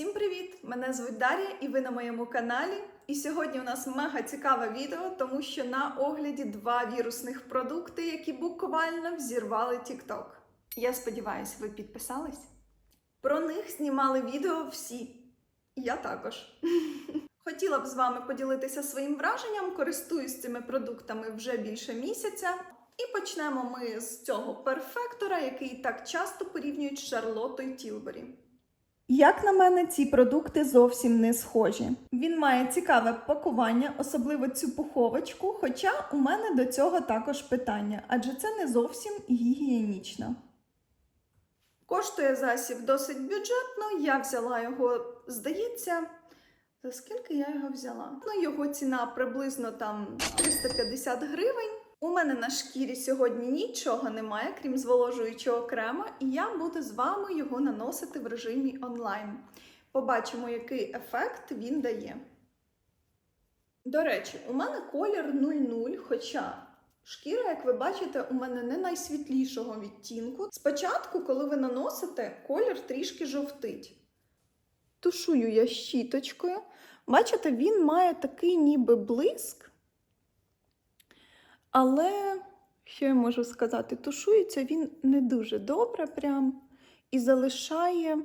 Всім привіт! Мене звуть Дар'я і ви на моєму каналі. І сьогодні у нас мега цікаве відео, тому що на огляді два вірусних продукти, які буквально взірвали TikTok. Я сподіваюся, ви підписались. Про них знімали відео всі. Я також. Хотіла б з вами поділитися своїм враженням, користуюсь цими продуктами вже більше місяця. І почнемо ми з цього перфектора, який так часто порівнюють з Шарлотою Тілбері. Як на мене, ці продукти зовсім не схожі. Він має цікаве пакування, особливо цю пуховочку, хоча у мене до цього також питання, адже це не зовсім гігієнічно. Коштує засіб досить бюджетно. Я взяла його, здається, за скільки я його взяла? Ну, його ціна приблизно там 350 гривень. У мене на шкірі сьогодні нічого немає, крім зволожуючого крема, і я буду з вами його наносити в режимі онлайн. Побачимо, який ефект він дає. До речі, у мене колір 00, хоча шкіра, як ви бачите, у мене не найсвітлішого відтінку. Спочатку, коли ви наносите, колір трішки жовтить. Тушую я щіточкою. Бачите, він має такий ніби блиск. Але, що я можу сказати, тушується він не дуже добре прям і залишає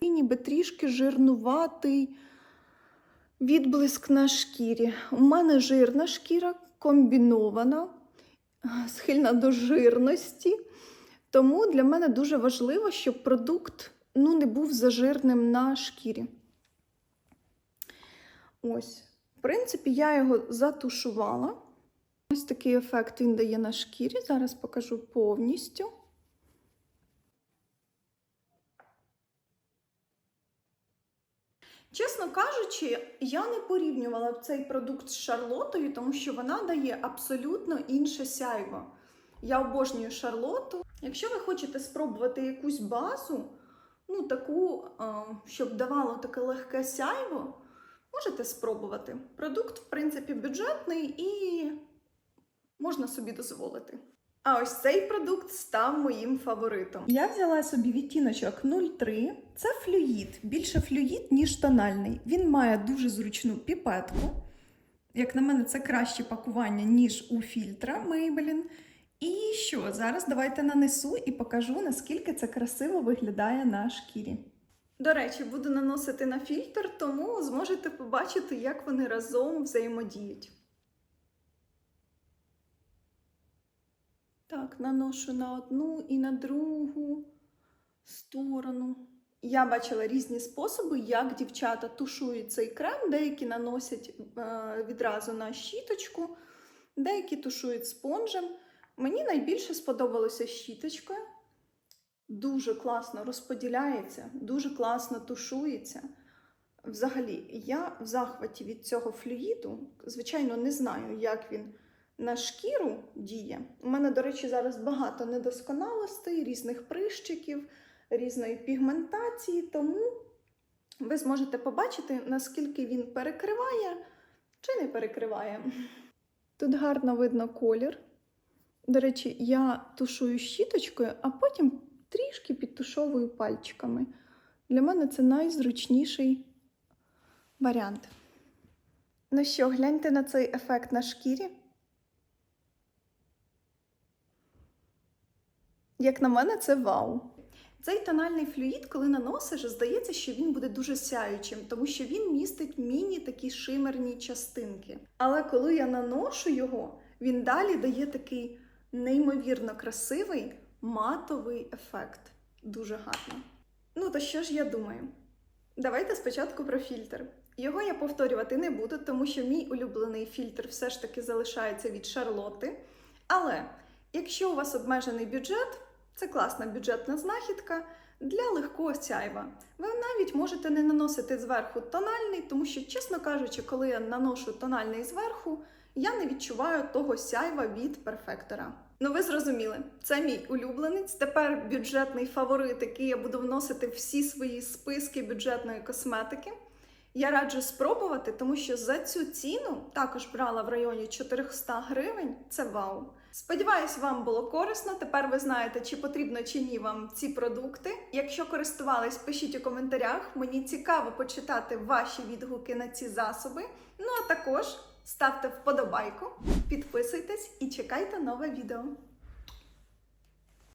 ніби трішки жирнуватий відблиск на шкірі. У мене жирна шкіра комбінована, схильна до жирності. Тому для мене дуже важливо, щоб продукт ну, не був зажирним на шкірі. Ось, в принципі, я його затушувала. Ось такий ефект він дає на шкірі. Зараз покажу повністю. Чесно кажучи, я не порівнювала цей продукт з Шарлотою, тому що вона дає абсолютно інше сяйво. Я обожнюю Шарлоту. Якщо ви хочете спробувати якусь базу, ну таку, щоб давало таке легке сяйво, можете спробувати. Продукт, в принципі, бюджетний і можна собі дозволити. А ось цей продукт став моїм фаворитом. Я взяла собі відтіночок 03. Це флюїд, більше флюїд, ніж тональний. Він має дуже зручну піпетку. Як на мене, це краще пакування, ніж у фільтра Maybelline. І що? Зараз давайте нанесу і покажу, наскільки це красиво виглядає на шкірі. До речі, буду наносити на фільтр, тому зможете побачити, як вони разом взаємодіють. Так, наношу на одну і на другу сторону. Я бачила різні способи, як дівчата тушують цей крем. Деякі наносять е, відразу на щіточку, деякі тушують спонжем. Мені найбільше сподобалося щіточкою. Дуже класно розподіляється, дуже класно тушується. Взагалі, я в захваті від цього флюїду, звичайно, не знаю, як він на шкіру діє. У мене, до речі, зараз багато недосконалостей, різних прищиків, різної пігментації, тому ви зможете побачити, наскільки він перекриває чи не перекриває. Тут гарно видно колір. До речі, я тушую щіточкою, а потім трішки підтушовую пальчиками. Для мене це найзручніший варіант. Ну що, гляньте на цей ефект на шкірі. Як на мене, це вау. Цей тональний флюїд, коли наносиш, здається, що він буде дуже сяючим, тому що він містить міні такі шимерні частинки. Але коли я наношу його, він далі дає такий неймовірно красивий матовий ефект. Дуже гарно. Ну, то що ж я думаю? Давайте спочатку про фільтр. Його я повторювати не буду, тому що мій улюблений фільтр все ж таки залишається від Шарлотти. Але якщо у вас обмежений бюджет, це класна бюджетна знахідка для легкого сяйва. Ви навіть можете не наносити зверху тональний, тому що, чесно кажучи, коли я наношу тональний зверху, я не відчуваю того сяйва від перфектора. Ну, ви зрозуміли, це мій улюбленець. Тепер бюджетний фаворит, який я буду вносити всі свої списки бюджетної косметики. Я раджу спробувати, тому що за цю ціну також брала в районі 400 гривень. Це вау. Сподіваюсь, вам було корисно. Тепер ви знаєте, чи потрібно чи ні вам ці продукти. Якщо користувались, пишіть у коментарях. Мені цікаво почитати ваші відгуки на ці засоби. Ну а також ставте вподобайку, підписуйтесь і чекайте нове відео.